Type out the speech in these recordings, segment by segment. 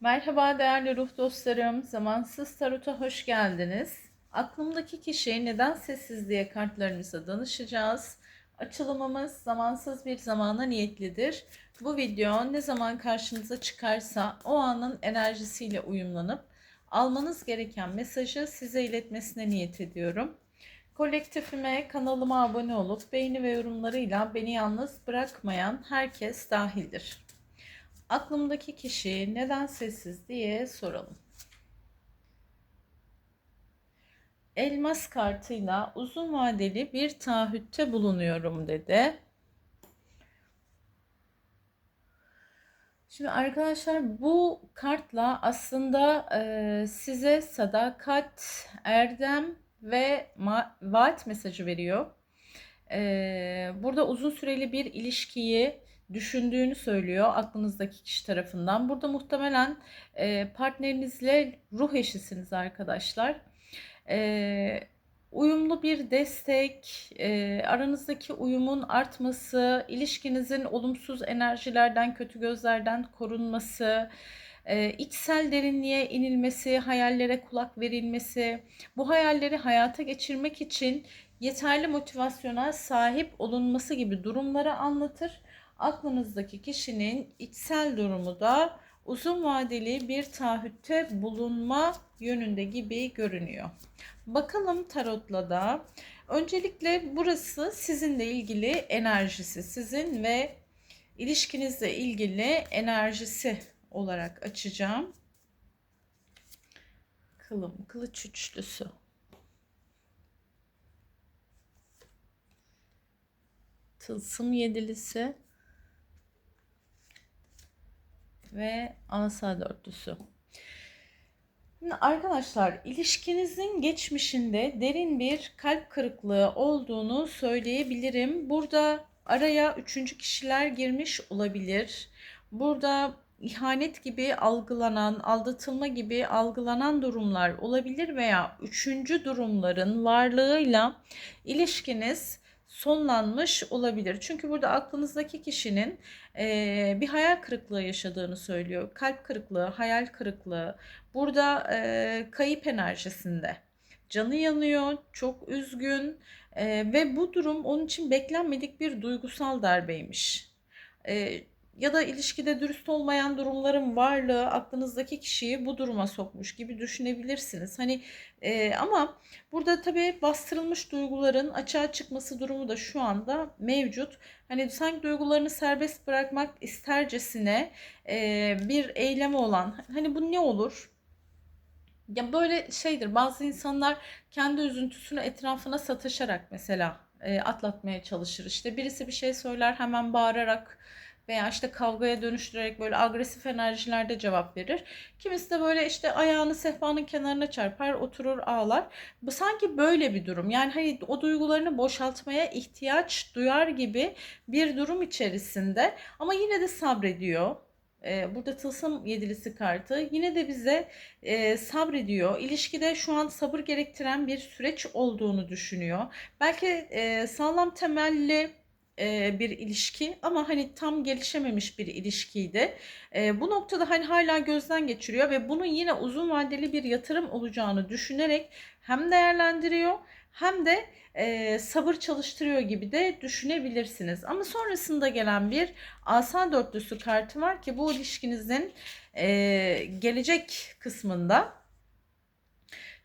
Merhaba değerli ruh dostlarım. Zamansız Tarot'a hoş geldiniz. Aklımdaki kişi neden sessiz diye kartlarımıza danışacağız. Açılımımız zamansız bir zamana niyetlidir. Bu video ne zaman karşınıza çıkarsa o anın enerjisiyle uyumlanıp almanız gereken mesajı size iletmesine niyet ediyorum. Kolektifime, kanalıma abone olup beğeni ve yorumlarıyla beni yalnız bırakmayan herkes dahildir aklımdaki kişi neden sessiz diye soralım. Elmas kartıyla uzun vadeli bir taahhütte bulunuyorum dedi. Şimdi arkadaşlar bu kartla aslında e, size sadakat, erdem ve vaat mesajı veriyor. E, burada uzun süreli bir ilişkiyi düşündüğünü söylüyor aklınızdaki kişi tarafından. Burada muhtemelen e, partnerinizle ruh eşisiniz arkadaşlar. E, uyumlu bir destek, e, aranızdaki uyumun artması, ilişkinizin olumsuz enerjilerden, kötü gözlerden korunması, e, içsel derinliğe inilmesi, hayallere kulak verilmesi, bu hayalleri hayata geçirmek için yeterli motivasyona sahip olunması gibi durumları anlatır aklınızdaki kişinin içsel durumu da uzun vadeli bir taahhütte bulunma yönünde gibi görünüyor. Bakalım tarotla da. Öncelikle burası sizinle ilgili enerjisi, sizin ve ilişkinizle ilgili enerjisi olarak açacağım. Kılım, kılıç üçlüsü. Tılsım yedilisi ve asa dörtlüsü. Şimdi arkadaşlar ilişkinizin geçmişinde derin bir kalp kırıklığı olduğunu söyleyebilirim. Burada araya üçüncü kişiler girmiş olabilir. Burada ihanet gibi algılanan, aldatılma gibi algılanan durumlar olabilir veya üçüncü durumların varlığıyla ilişkiniz sonlanmış olabilir. Çünkü burada aklınızdaki kişinin e, bir hayal kırıklığı yaşadığını söylüyor. Kalp kırıklığı, hayal kırıklığı. Burada e, kayıp enerjisinde. Canı yanıyor, çok üzgün e, ve bu durum onun için beklenmedik bir duygusal darbeymiş. E, ya da ilişkide dürüst olmayan durumların varlığı aklınızdaki kişiyi bu duruma sokmuş gibi düşünebilirsiniz. Hani e, ama burada tabii bastırılmış duyguların açığa çıkması durumu da şu anda mevcut. Hani sanki duygularını serbest bırakmak istercesine e, bir eylemi olan hani bu ne olur? Ya böyle şeydir bazı insanlar kendi üzüntüsünü etrafına sataşarak mesela e, atlatmaya çalışır. İşte birisi bir şey söyler hemen bağırarak veya işte kavgaya dönüştürerek böyle agresif enerjilerde cevap verir. Kimisi de böyle işte ayağını sehpanın kenarına çarpar, oturur ağlar. Bu sanki böyle bir durum. Yani hani o duygularını boşaltmaya ihtiyaç duyar gibi bir durum içerisinde ama yine de sabrediyor. Ee, burada tılsım yedilisi kartı yine de bize e, sabrediyor. İlişkide şu an sabır gerektiren bir süreç olduğunu düşünüyor. Belki e, sağlam temelli e, bir ilişki ama hani tam gelişememiş bir ilişkiydi. E, bu noktada hani hala gözden geçiriyor ve bunun yine uzun vadeli bir yatırım olacağını düşünerek hem değerlendiriyor hem de e, sabır çalıştırıyor gibi de düşünebilirsiniz. Ama sonrasında gelen bir asa dörtlüsü kartı var ki bu ilişkinizin e, gelecek kısmında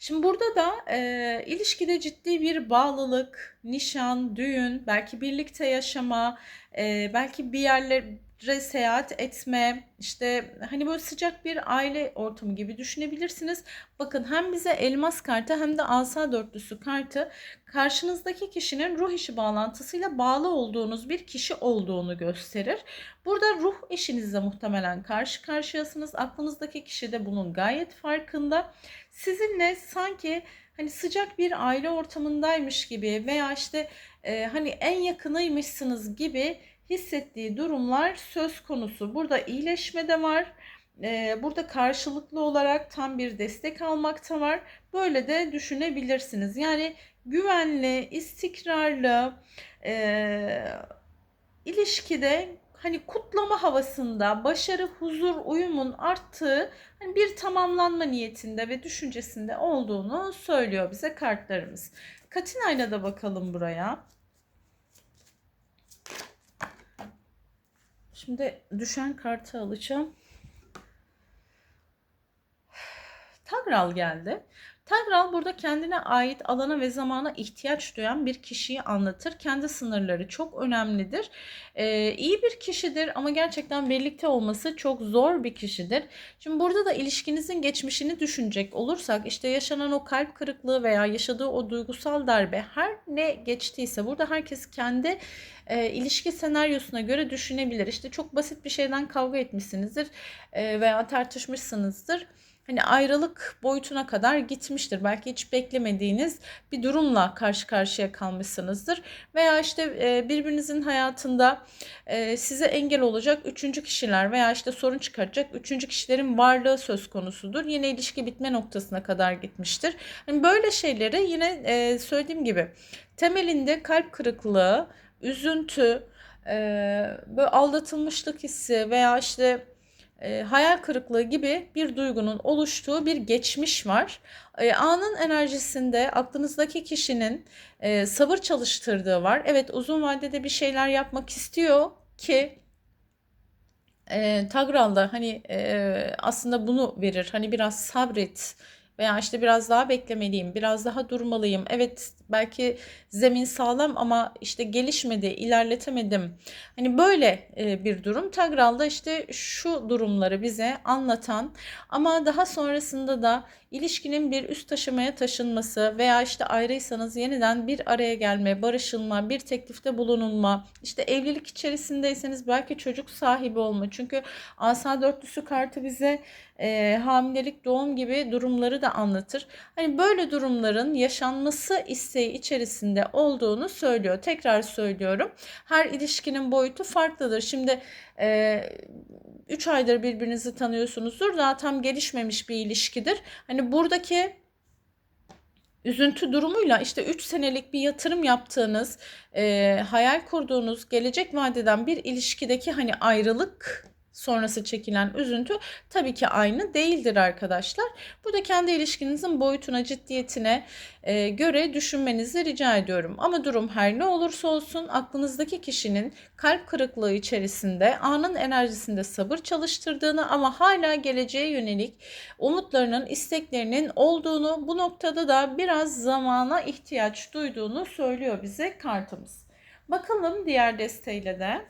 Şimdi burada da e, ilişkide ciddi bir bağlılık, nişan, düğün, belki birlikte yaşama, e, belki bir yerlere seyahat etme, işte hani böyle sıcak bir aile ortamı gibi düşünebilirsiniz. Bakın hem bize elmas kartı hem de asa dörtlüsü kartı karşınızdaki kişinin ruh işi bağlantısıyla bağlı olduğunuz bir kişi olduğunu gösterir. Burada ruh eşinizle muhtemelen karşı karşıyasınız. Aklınızdaki kişi de bunun gayet farkında. Sizinle sanki hani sıcak bir aile ortamındaymış gibi veya işte e, hani en yakınıymışsınız gibi hissettiği durumlar söz konusu. Burada iyileşme de var. E, burada karşılıklı olarak tam bir destek almakta var. Böyle de düşünebilirsiniz. Yani güvenli, istikrarlı, e, ilişkide hani kutlama havasında başarı, huzur, uyumun arttığı hani bir tamamlanma niyetinde ve düşüncesinde olduğunu söylüyor bize kartlarımız. Katina'yla da bakalım buraya. Şimdi düşen kartı alacağım. Tagral geldi. Tagral burada kendine ait alana ve zamana ihtiyaç duyan bir kişiyi anlatır. Kendi sınırları çok önemlidir. Ee, iyi bir kişidir ama gerçekten birlikte olması çok zor bir kişidir. Şimdi burada da ilişkinizin geçmişini düşünecek olursak işte yaşanan o kalp kırıklığı veya yaşadığı o duygusal darbe her ne geçtiyse burada herkes kendi e, ilişki senaryosuna göre düşünebilir. İşte çok basit bir şeyden kavga etmişsinizdir e, veya tartışmışsınızdır hani ayrılık boyutuna kadar gitmiştir. Belki hiç beklemediğiniz bir durumla karşı karşıya kalmışsınızdır. Veya işte e, birbirinizin hayatında e, size engel olacak üçüncü kişiler veya işte sorun çıkaracak üçüncü kişilerin varlığı söz konusudur. Yine ilişki bitme noktasına kadar gitmiştir. Yani böyle şeyleri yine e, söylediğim gibi temelinde kalp kırıklığı, üzüntü, böyle aldatılmışlık hissi veya işte e, hayal kırıklığı gibi bir duygunun oluştuğu bir geçmiş var. E, anın enerjisinde aklınızdaki kişinin e, sabır çalıştırdığı var. Evet uzun vadede bir şeyler yapmak istiyor ki e, Tagral'da hani e, aslında bunu verir. Hani biraz sabret veya işte biraz daha beklemeliyim, biraz daha durmalıyım. Evet belki zemin sağlam ama işte gelişmedi, ilerletemedim. Hani böyle e, bir durum. Tagral'da işte şu durumları bize anlatan ama daha sonrasında da ilişkinin bir üst taşımaya taşınması veya işte ayrıysanız yeniden bir araya gelme, barışılma, bir teklifte bulunulma, işte evlilik içerisindeyseniz belki çocuk sahibi olma. Çünkü asa dörtlüsü kartı bize e, hamilelik, doğum gibi durumları da anlatır. Hani böyle durumların yaşanması isteği içerisinde olduğunu söylüyor. Tekrar söylüyorum. Her ilişkinin boyutu farklıdır. Şimdi 3 e, aydır birbirinizi tanıyorsunuzdur. Daha tam gelişmemiş bir ilişkidir. Hani buradaki üzüntü durumuyla işte 3 senelik bir yatırım yaptığınız, e, hayal kurduğunuz, gelecek vadeden bir ilişkideki hani ayrılık sonrası çekilen üzüntü tabii ki aynı değildir arkadaşlar. Burada kendi ilişkinizin boyutuna, ciddiyetine e, göre düşünmenizi rica ediyorum. Ama durum her ne olursa olsun aklınızdaki kişinin kalp kırıklığı içerisinde anın enerjisinde sabır çalıştırdığını ama hala geleceğe yönelik umutlarının, isteklerinin olduğunu bu noktada da biraz zamana ihtiyaç duyduğunu söylüyor bize kartımız. Bakalım diğer desteğiyle de.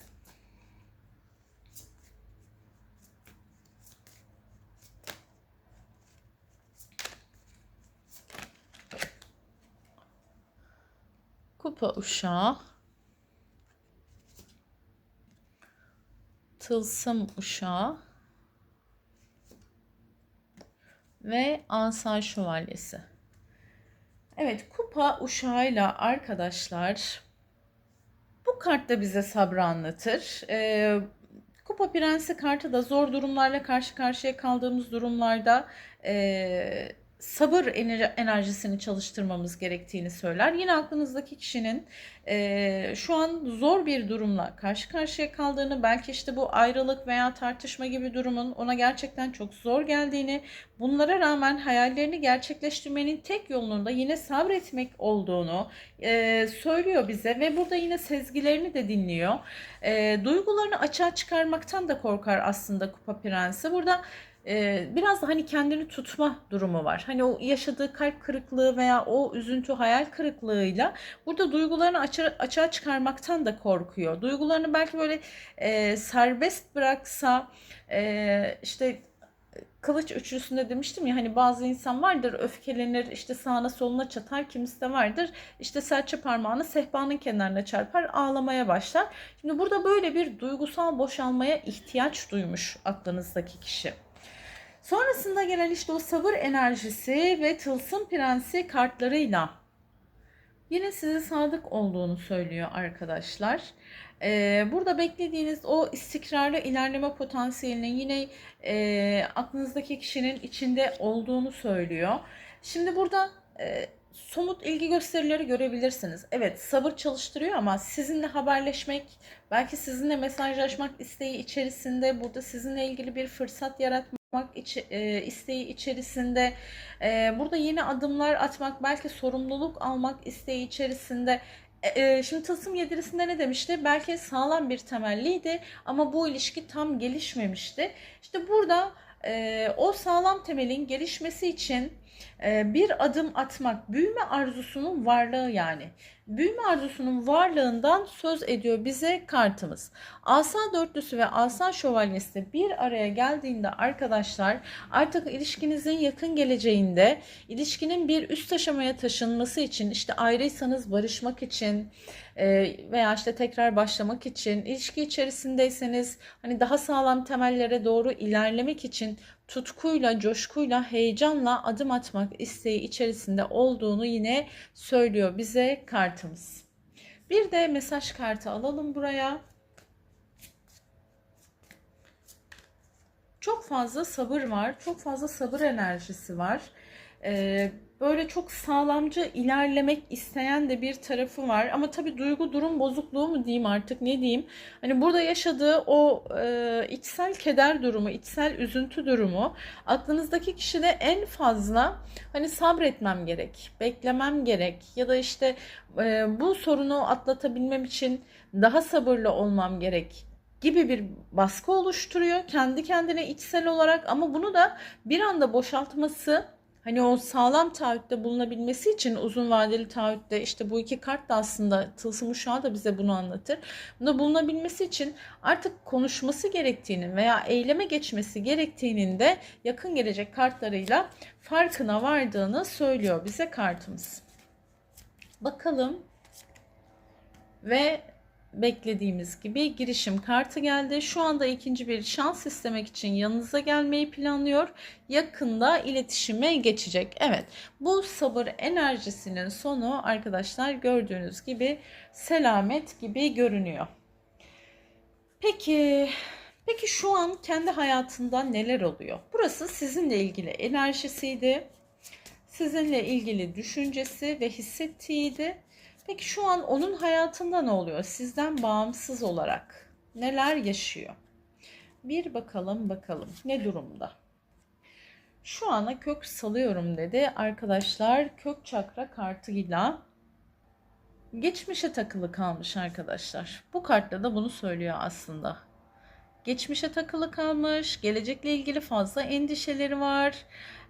Kupa uşağı. Tılsım uşağı. Ve asa şövalyesi. Evet kupa uşağıyla arkadaşlar bu kart da bize sabrı anlatır. Ee, kupa prensi kartı da zor durumlarla karşı karşıya kaldığımız durumlarda e, sabır enerjisini çalıştırmamız gerektiğini söyler. Yine aklınızdaki kişinin e, şu an zor bir durumla karşı karşıya kaldığını, belki işte bu ayrılık veya tartışma gibi durumun ona gerçekten çok zor geldiğini, bunlara rağmen hayallerini gerçekleştirmenin tek yolunun da yine sabretmek olduğunu e, söylüyor bize ve burada yine sezgilerini de dinliyor. E, duygularını açığa çıkarmaktan da korkar aslında Kupa Prensi. Burada biraz da hani kendini tutma durumu var. Hani o yaşadığı kalp kırıklığı veya o üzüntü hayal kırıklığıyla burada duygularını açığa çıkarmaktan da korkuyor. Duygularını belki böyle e, serbest bıraksa e, işte kılıç üçlüsünde demiştim ya hani bazı insan vardır öfkelenir işte sağına soluna çatar kimisi de vardır işte serçe parmağını sehpanın kenarına çarpar ağlamaya başlar. Şimdi burada böyle bir duygusal boşalmaya ihtiyaç duymuş aklınızdaki kişi. Sonrasında gelen işte o sabır enerjisi ve tılsım prensi kartlarıyla yine size sadık olduğunu söylüyor arkadaşlar. Ee, burada beklediğiniz o istikrarlı ilerleme potansiyelinin yine e, aklınızdaki kişinin içinde olduğunu söylüyor. Şimdi burada e, somut ilgi gösterileri görebilirsiniz. Evet sabır çalıştırıyor ama sizinle haberleşmek, belki sizinle mesajlaşmak isteği içerisinde, burada sizinle ilgili bir fırsat yaratmak içi, e, isteği içerisinde, e, burada yeni adımlar atmak, belki sorumluluk almak isteği içerisinde. E, şimdi tılsım yedirisinde ne demişti? Belki sağlam bir temelliydi ama bu ilişki tam gelişmemişti. İşte burada o sağlam temelin gelişmesi için bir adım atmak, büyüme arzusunun varlığı yani. Büyüme arzusunun varlığından söz ediyor bize kartımız. Asa dörtlüsü ve asa şövalyesi bir araya geldiğinde arkadaşlar artık ilişkinizin yakın geleceğinde ilişkinin bir üst aşamaya taşınması için işte ayrıysanız barışmak için veya işte tekrar başlamak için ilişki içerisindeyseniz hani daha sağlam temellere doğru ilerlemek için tutkuyla, coşkuyla, heyecanla adım atmak isteği içerisinde olduğunu yine söylüyor bize kartımız. Bir de mesaj kartı alalım buraya. Çok fazla sabır var, çok fazla sabır enerjisi var. Ee, böyle çok sağlamcı ilerlemek isteyen de bir tarafı var. Ama tabii duygu durum bozukluğu mu diyeyim artık ne diyeyim. Hani burada yaşadığı o e, içsel keder durumu, içsel üzüntü durumu aklınızdaki kişide en fazla hani sabretmem gerek, beklemem gerek ya da işte e, bu sorunu atlatabilmem için daha sabırlı olmam gerek gibi bir baskı oluşturuyor kendi kendine içsel olarak ama bunu da bir anda boşaltması hani o sağlam taahhütte bulunabilmesi için uzun vadeli taahhütte işte bu iki kart da aslında tılsım uşağı da bize bunu anlatır. Bunda bulunabilmesi için artık konuşması gerektiğinin veya eyleme geçmesi gerektiğinin de yakın gelecek kartlarıyla farkına vardığını söylüyor bize kartımız. Bakalım ve beklediğimiz gibi girişim kartı geldi. Şu anda ikinci bir şans istemek için yanınıza gelmeyi planlıyor. Yakında iletişime geçecek. Evet bu sabır enerjisinin sonu arkadaşlar gördüğünüz gibi selamet gibi görünüyor. Peki Peki şu an kendi hayatında neler oluyor? Burası sizinle ilgili enerjisiydi. Sizinle ilgili düşüncesi ve hissettiğiydi. Peki şu an onun hayatında ne oluyor? Sizden bağımsız olarak neler yaşıyor? Bir bakalım bakalım ne durumda? Şu ana kök salıyorum dedi. Arkadaşlar kök çakra kartıyla geçmişe takılı kalmış arkadaşlar. Bu kartta da bunu söylüyor aslında. Geçmişe takılı kalmış, gelecekle ilgili fazla endişeleri var.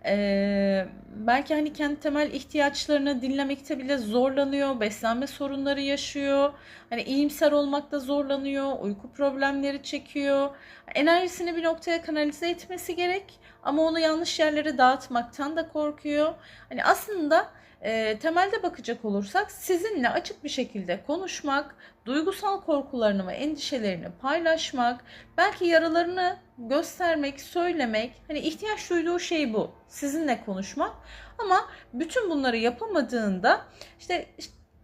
Ee, belki hani kendi temel ihtiyaçlarını dinlemekte bile zorlanıyor, beslenme sorunları yaşıyor. Hani iyimser olmakta zorlanıyor, uyku problemleri çekiyor. Enerjisini bir noktaya kanalize etmesi gerek ama onu yanlış yerlere dağıtmaktan da korkuyor. Hani aslında e, temelde bakacak olursak sizinle açık bir şekilde konuşmak, duygusal korkularını ve endişelerini paylaşmak, belki yaralarını göstermek, söylemek, hani ihtiyaç duyduğu şey bu. Sizinle konuşmak. Ama bütün bunları yapamadığında işte,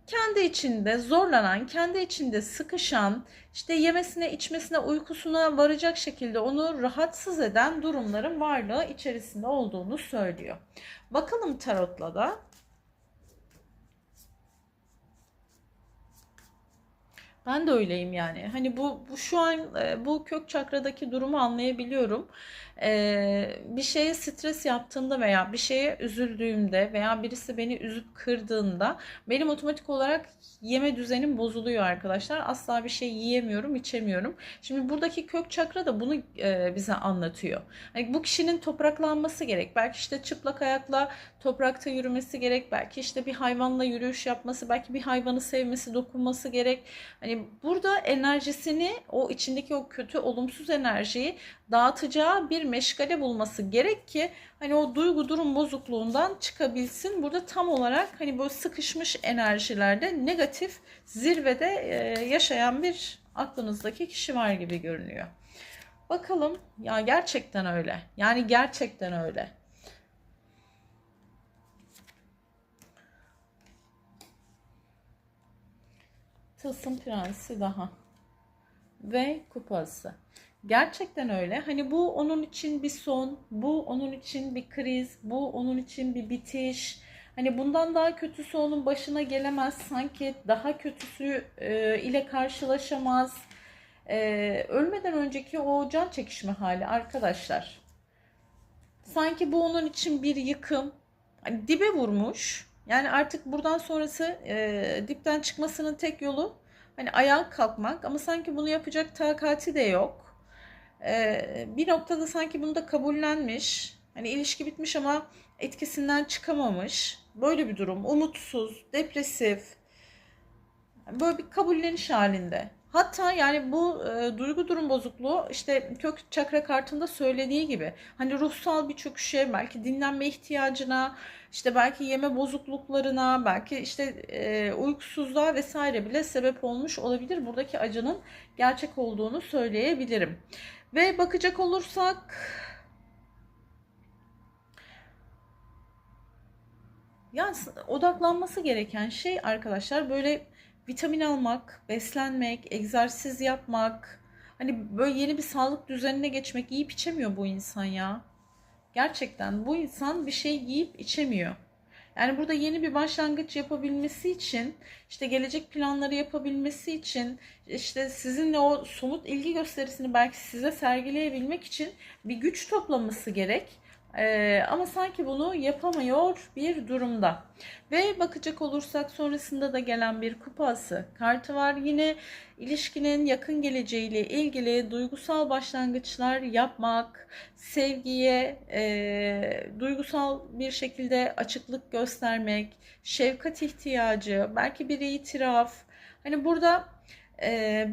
kendi içinde zorlanan, kendi içinde sıkışan, işte yemesine, içmesine, uykusuna varacak şekilde onu rahatsız eden durumların varlığı içerisinde olduğunu söylüyor. Bakalım tarotla da Ben de öyleyim yani. Hani bu, bu şu an e, bu kök çakradaki durumu anlayabiliyorum. Ee, bir şeye stres yaptığımda veya bir şeye üzüldüğümde veya birisi beni üzüp kırdığında benim otomatik olarak yeme düzenim bozuluyor arkadaşlar. Asla bir şey yiyemiyorum, içemiyorum. Şimdi buradaki kök çakra da bunu e, bize anlatıyor. Hani bu kişinin topraklanması gerek. Belki işte çıplak ayakla toprakta yürümesi gerek. Belki işte bir hayvanla yürüyüş yapması, belki bir hayvanı sevmesi, dokunması gerek. Hani burada enerjisini, o içindeki o kötü, olumsuz enerjiyi dağıtacağı bir meşgale bulması gerek ki hani o duygu durum bozukluğundan çıkabilsin. Burada tam olarak hani böyle sıkışmış enerjilerde negatif zirvede e, yaşayan bir aklınızdaki kişi var gibi görünüyor. Bakalım ya gerçekten öyle. Yani gerçekten öyle. Tılsım prensi daha. Ve kupası. Gerçekten öyle. Hani bu onun için bir son, bu onun için bir kriz, bu onun için bir bitiş. Hani bundan daha kötüsü onun başına gelemez. Sanki daha kötüsü e, ile karşılaşamaz. E, ölmeden önceki o can çekişme hali arkadaşlar. Sanki bu onun için bir yıkım. Hani dibe vurmuş. Yani artık buradan sonrası e, dipten çıkmasının tek yolu hani ayağa kalkmak. Ama sanki bunu yapacak takati de yok. E, bir noktada sanki bunu da kabullenmiş. Hani ilişki bitmiş ama etkisinden çıkamamış. Böyle bir durum. Umutsuz, depresif. Böyle bir kabulleniş halinde. Hatta yani bu e, duygu durum bozukluğu işte kök çakra kartında söylediği gibi hani ruhsal bir çöküşe belki dinlenme ihtiyacına işte belki yeme bozukluklarına belki işte e, uykusuzluğa vesaire bile sebep olmuş olabilir. Buradaki acının gerçek olduğunu söyleyebilirim. Ve bakacak olursak yani odaklanması gereken şey arkadaşlar böyle vitamin almak, beslenmek, egzersiz yapmak, hani böyle yeni bir sağlık düzenine geçmek yiyip içemiyor bu insan ya. Gerçekten bu insan bir şey yiyip içemiyor. Yani burada yeni bir başlangıç yapabilmesi için, işte gelecek planları yapabilmesi için, işte sizinle o somut ilgi gösterisini belki size sergileyebilmek için bir güç toplaması gerek. Ee, ama sanki bunu yapamıyor bir durumda. Ve bakacak olursak sonrasında da gelen bir kupası kartı var. Yine ilişkinin yakın geleceğiyle ilgili duygusal başlangıçlar yapmak, sevgiye e, duygusal bir şekilde açıklık göstermek, şefkat ihtiyacı, belki bir itiraf. Hani burada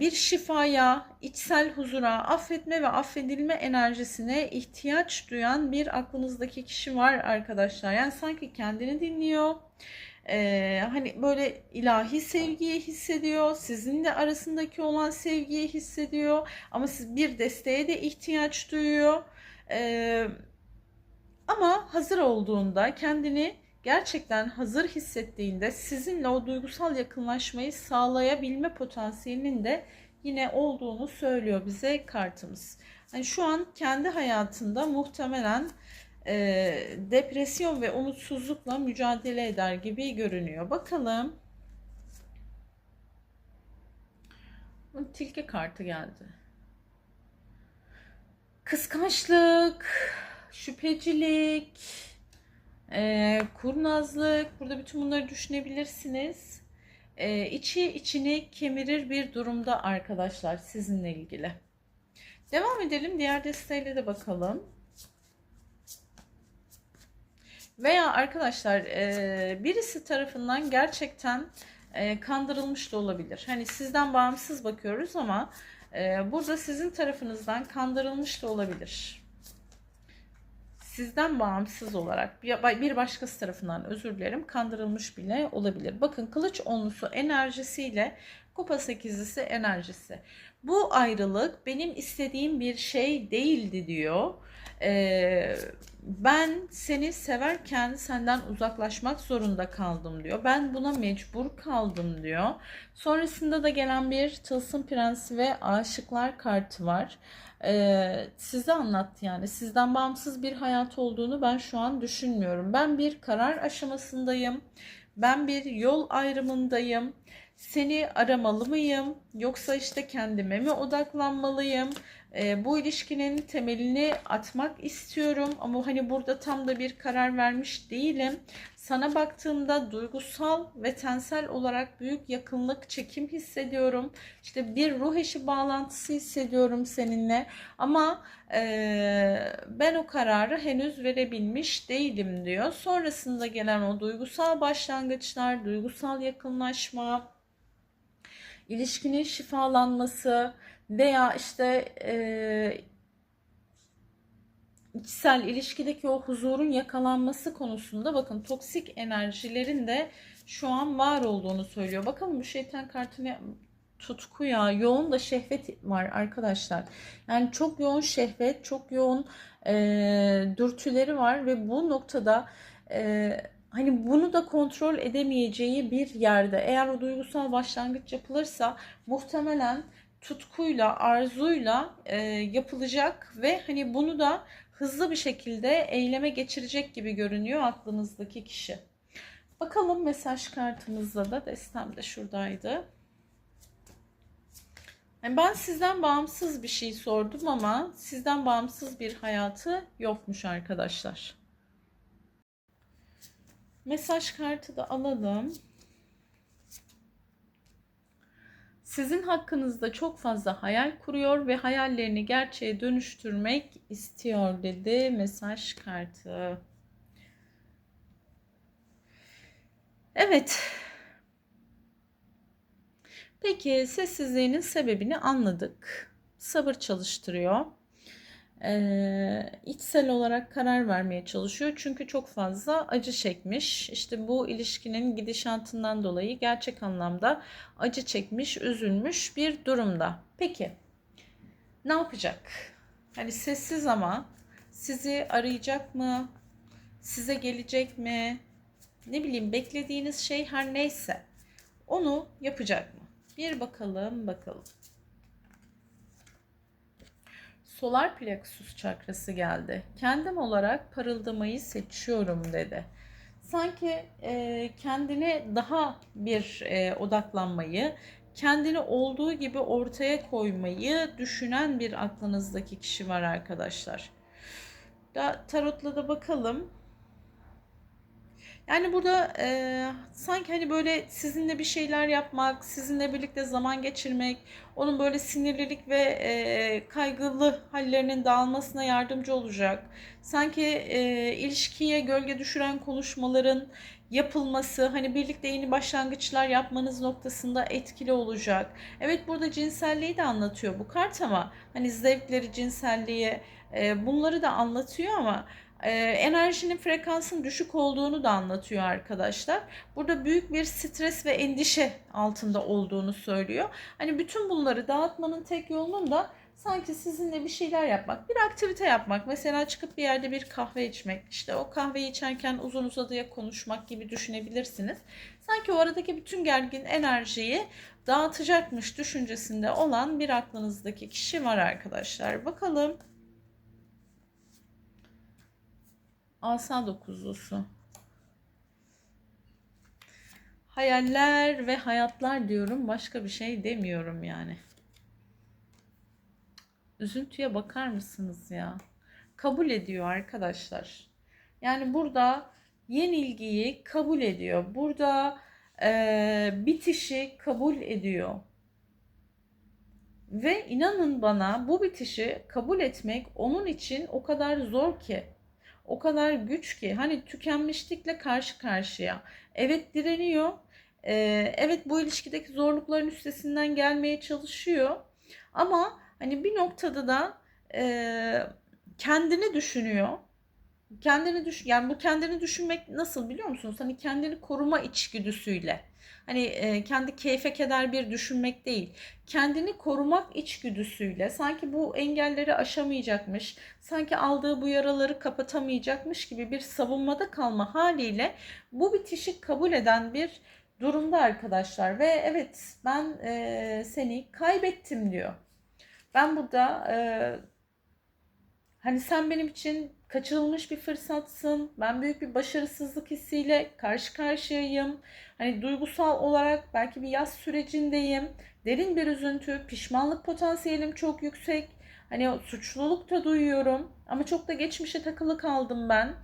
bir şifaya, içsel huzura, affetme ve affedilme enerjisine ihtiyaç duyan bir aklınızdaki kişi var arkadaşlar. Yani sanki kendini dinliyor. Ee, hani böyle ilahi sevgiyi hissediyor. Sizinle arasındaki olan sevgiyi hissediyor. Ama siz bir desteğe de ihtiyaç duyuyor. Ee, ama hazır olduğunda kendini gerçekten hazır hissettiğinde sizinle o duygusal yakınlaşmayı sağlayabilme potansiyelinin de yine olduğunu söylüyor bize kartımız. Yani şu an kendi hayatında muhtemelen e, depresyon ve umutsuzlukla mücadele eder gibi görünüyor. Bakalım. Tilki kartı geldi. Kıskançlık, şüphecilik, e, kurnazlık, burada bütün bunları düşünebilirsiniz. E, içi içini kemirir bir durumda arkadaşlar sizinle ilgili. Devam edelim. Diğer desteğiyle de bakalım. Veya arkadaşlar e, birisi tarafından gerçekten e, kandırılmış da olabilir. Hani sizden bağımsız bakıyoruz ama e, burada sizin tarafınızdan kandırılmış da olabilir sizden bağımsız olarak bir başkası tarafından özür dilerim kandırılmış bile olabilir. Bakın kılıç onlusu enerjisiyle kupa sekizlisi enerjisi. Bu ayrılık benim istediğim bir şey değildi diyor. Ee, ben seni severken senden uzaklaşmak zorunda kaldım diyor. Ben buna mecbur kaldım diyor. Sonrasında da gelen bir tılsım prensi ve aşıklar kartı var e, size anlattı yani sizden bağımsız bir hayat olduğunu ben şu an düşünmüyorum. Ben bir karar aşamasındayım. Ben bir yol ayrımındayım. Seni aramalı mıyım? Yoksa işte kendime mi odaklanmalıyım? E, bu ilişkinin temelini atmak istiyorum ama hani burada tam da bir karar vermiş değilim. Sana baktığımda duygusal ve tensel olarak büyük yakınlık, çekim hissediyorum. İşte bir ruh eşi bağlantısı hissediyorum seninle. Ama e, ben o kararı henüz verebilmiş değilim diyor. Sonrasında gelen o duygusal başlangıçlar, duygusal yakınlaşma, ilişkinin şifalanması veya işte e, içsel ilişkideki o huzurun yakalanması konusunda bakın toksik enerjilerin de şu an var olduğunu söylüyor. Bakalım bu şeytan kartını tutku ya yoğun da şehvet var arkadaşlar. Yani çok yoğun şehvet, çok yoğun e, dürtüleri var ve bu noktada e, hani bunu da kontrol edemeyeceği bir yerde eğer o duygusal başlangıç yapılırsa muhtemelen tutkuyla, arzuyla e, yapılacak ve hani bunu da hızlı bir şekilde eyleme geçirecek gibi görünüyor aklınızdaki kişi. Bakalım mesaj kartımızda da destem de şuradaydı. Yani ben sizden bağımsız bir şey sordum ama sizden bağımsız bir hayatı yokmuş arkadaşlar. Mesaj kartı da alalım. Sizin hakkınızda çok fazla hayal kuruyor ve hayallerini gerçeğe dönüştürmek istiyor dedi mesaj kartı. Evet. Peki sessizliğinin sebebini anladık. Sabır çalıştırıyor. Ee, içsel olarak karar vermeye çalışıyor. Çünkü çok fazla acı çekmiş. İşte bu ilişkinin gidişatından dolayı gerçek anlamda acı çekmiş, üzülmüş bir durumda. Peki ne yapacak? Hani sessiz ama sizi arayacak mı? Size gelecek mi? Ne bileyim beklediğiniz şey her neyse onu yapacak mı? Bir bakalım bakalım. Solar plexus çakrası geldi. Kendim olarak parıldamayı seçiyorum dedi. Sanki e, kendine daha bir e, odaklanmayı, kendini olduğu gibi ortaya koymayı düşünen bir aklınızdaki kişi var arkadaşlar. Da tarotla da bakalım. Yani burada e, sanki hani böyle sizinle bir şeyler yapmak, sizinle birlikte zaman geçirmek, onun böyle sinirlilik ve e, kaygılı hallerinin dağılmasına yardımcı olacak. Sanki e, ilişkiye gölge düşüren konuşmaların yapılması, hani birlikte yeni başlangıçlar yapmanız noktasında etkili olacak. Evet burada cinselliği de anlatıyor bu kart ama hani zevkleri, cinselliği e, bunları da anlatıyor ama e, enerjinin frekansın düşük olduğunu da anlatıyor arkadaşlar. Burada büyük bir stres ve endişe altında olduğunu söylüyor. Hani bütün bunları dağıtmanın tek yolunun da sanki sizinle bir şeyler yapmak, bir aktivite yapmak. Mesela çıkıp bir yerde bir kahve içmek, işte o kahveyi içerken uzun uzadıya konuşmak gibi düşünebilirsiniz. Sanki o aradaki bütün gergin enerjiyi dağıtacakmış düşüncesinde olan bir aklınızdaki kişi var arkadaşlar. Bakalım. Asa dokuzlusu. Hayaller ve hayatlar diyorum. Başka bir şey demiyorum yani. Üzüntüye bakar mısınız ya? Kabul ediyor arkadaşlar. Yani burada yenilgiyi kabul ediyor. Burada e, bitişi kabul ediyor. Ve inanın bana bu bitişi kabul etmek onun için o kadar zor ki o kadar güç ki hani tükenmişlikle karşı karşıya. Evet direniyor. Evet bu ilişkideki zorlukların üstesinden gelmeye çalışıyor. Ama hani bir noktada da kendini düşünüyor. Kendini düşün yani bu kendini düşünmek nasıl biliyor musunuz? Hani kendini koruma içgüdüsüyle. Hani e, kendi keyfe keder bir düşünmek değil. Kendini korumak içgüdüsüyle sanki bu engelleri aşamayacakmış, sanki aldığı bu yaraları kapatamayacakmış gibi bir savunmada kalma haliyle bu bitişi kabul eden bir durumda arkadaşlar. Ve evet ben e, seni kaybettim diyor. Ben burada e, hani sen benim için kaçırılmış bir fırsatsın. Ben büyük bir başarısızlık hissiyle karşı karşıyayım. Hani duygusal olarak belki bir yaz sürecindeyim. Derin bir üzüntü, pişmanlık potansiyelim çok yüksek. Hani suçluluk da duyuyorum ama çok da geçmişe takılı kaldım ben.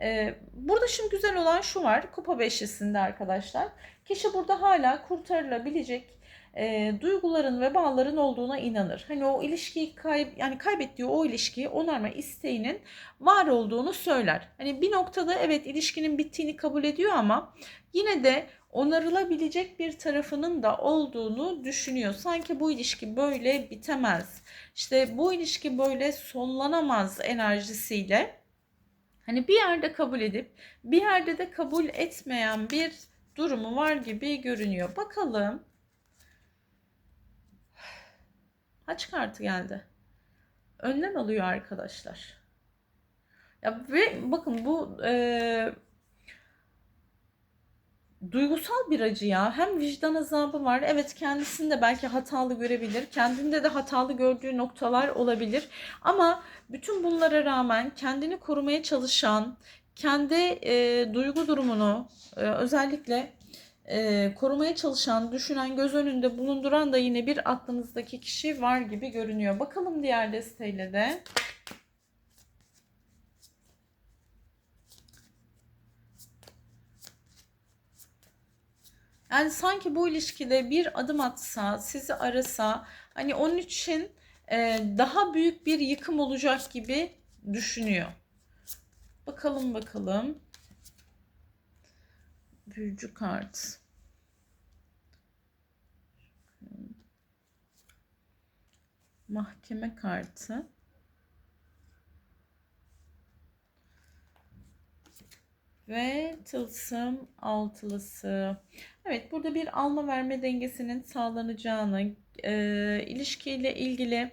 Ee, burada şimdi güzel olan şu var. Kupa beşlisinde arkadaşlar. Kişi burada hala kurtarılabilecek e, duyguların ve bağların olduğuna inanır. Hani o ilişkiyi kayb yani kaybettiği o ilişkiyi onarma isteğinin var olduğunu söyler. Hani bir noktada evet ilişkinin bittiğini kabul ediyor ama yine de onarılabilecek bir tarafının da olduğunu düşünüyor. Sanki bu ilişki böyle bitemez. İşte bu ilişki böyle sonlanamaz enerjisiyle hani bir yerde kabul edip bir yerde de kabul etmeyen bir durumu var gibi görünüyor. Bakalım Haç kartı geldi. Önlem alıyor arkadaşlar. Ya ve bakın bu e, duygusal bir acı ya. Hem vicdan azabı var. Evet kendisini de belki hatalı görebilir. Kendinde de hatalı gördüğü noktalar olabilir. Ama bütün bunlara rağmen kendini korumaya çalışan, kendi e, duygu durumunu e, özellikle e, korumaya çalışan, düşünen, göz önünde bulunduran da yine bir aklınızdaki kişi var gibi görünüyor. Bakalım diğer desteğiyle de. Yani sanki bu ilişkide bir adım atsa, sizi arasa, hani onun için e, daha büyük bir yıkım olacak gibi düşünüyor. Bakalım bakalım. Büyücü kart. Mahkeme kartı. Ve tılsım altılısı. Evet burada bir alma verme dengesinin sağlanacağını, e, ilişkiyle ilgili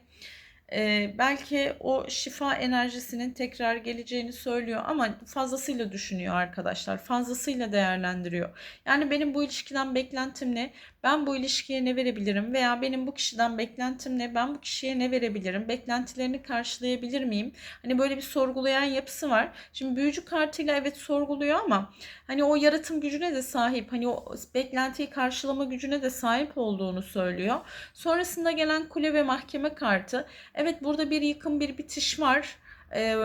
e, belki o şifa enerjisinin tekrar geleceğini söylüyor ama fazlasıyla düşünüyor arkadaşlar. Fazlasıyla değerlendiriyor. Yani benim bu ilişkiden beklentim ne? Ben bu ilişkiye ne verebilirim? Veya benim bu kişiden beklentim ne? Ben bu kişiye ne verebilirim? Beklentilerini karşılayabilir miyim? Hani böyle bir sorgulayan yapısı var. Şimdi büyücü kartıyla evet sorguluyor ama hani o yaratım gücüne de sahip. Hani o beklentiyi karşılama gücüne de sahip olduğunu söylüyor. Sonrasında gelen kule ve mahkeme kartı. Evet burada bir yıkım, bir bitiş var. Ee,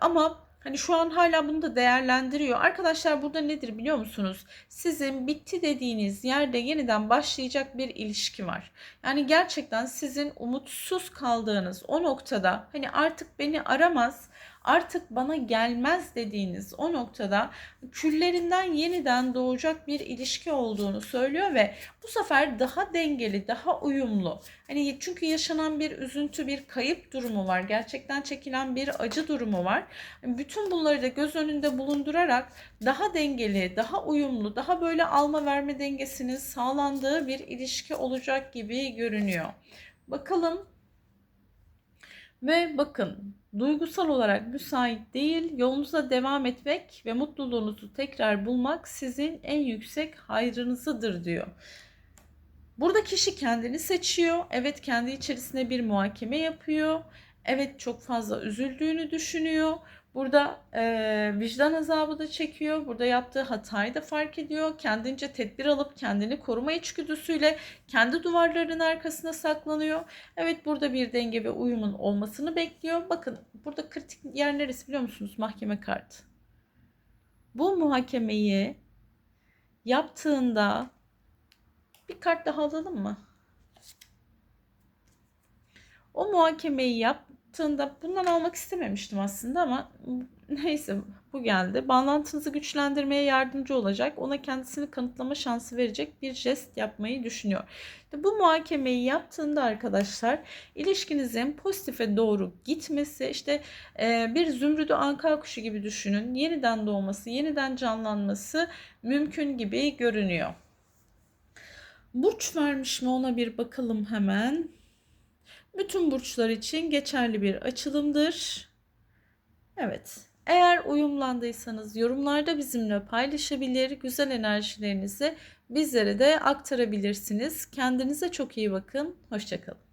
ama Hani şu an hala bunu da değerlendiriyor. Arkadaşlar burada nedir biliyor musunuz? Sizin bitti dediğiniz yerde yeniden başlayacak bir ilişki var. Yani gerçekten sizin umutsuz kaldığınız o noktada hani artık beni aramaz, artık bana gelmez dediğiniz o noktada küllerinden yeniden doğacak bir ilişki olduğunu söylüyor ve bu sefer daha dengeli, daha uyumlu. Hani çünkü yaşanan bir üzüntü, bir kayıp durumu var. Gerçekten çekilen bir acı durumu var. Bütün bunları da göz önünde bulundurarak daha dengeli, daha uyumlu, daha böyle alma verme dengesinin sağlandığı bir ilişki olacak gibi görünüyor. Bakalım ve bakın duygusal olarak müsait değil, yolunuza devam etmek ve mutluluğunuzu tekrar bulmak sizin en yüksek hayrınızıdır diyor. Burada kişi kendini seçiyor. Evet kendi içerisinde bir muhakeme yapıyor. Evet çok fazla üzüldüğünü düşünüyor. Burada e, vicdan azabı da çekiyor. Burada yaptığı hatayı da fark ediyor. Kendince tedbir alıp kendini koruma içgüdüsüyle kendi duvarlarının arkasına saklanıyor. Evet burada bir denge ve uyumun olmasını bekliyor. Bakın burada kritik yer neresi biliyor musunuz? Mahkeme kartı. Bu muhakemeyi yaptığında bir kart daha alalım mı? O muhakemeyi yap yaptığında bundan almak istememiştim aslında ama neyse bu geldi. Bağlantınızı güçlendirmeye yardımcı olacak. Ona kendisini kanıtlama şansı verecek bir jest yapmayı düşünüyor. Bu muhakemeyi yaptığında arkadaşlar ilişkinizin pozitife doğru gitmesi işte e, bir zümrüdü anka kuşu gibi düşünün. Yeniden doğması, yeniden canlanması mümkün gibi görünüyor. Burç vermiş mi ona bir bakalım hemen bütün burçlar için geçerli bir açılımdır. Evet. Eğer uyumlandıysanız yorumlarda bizimle paylaşabilir, güzel enerjilerinizi bizlere de aktarabilirsiniz. Kendinize çok iyi bakın. Hoşçakalın.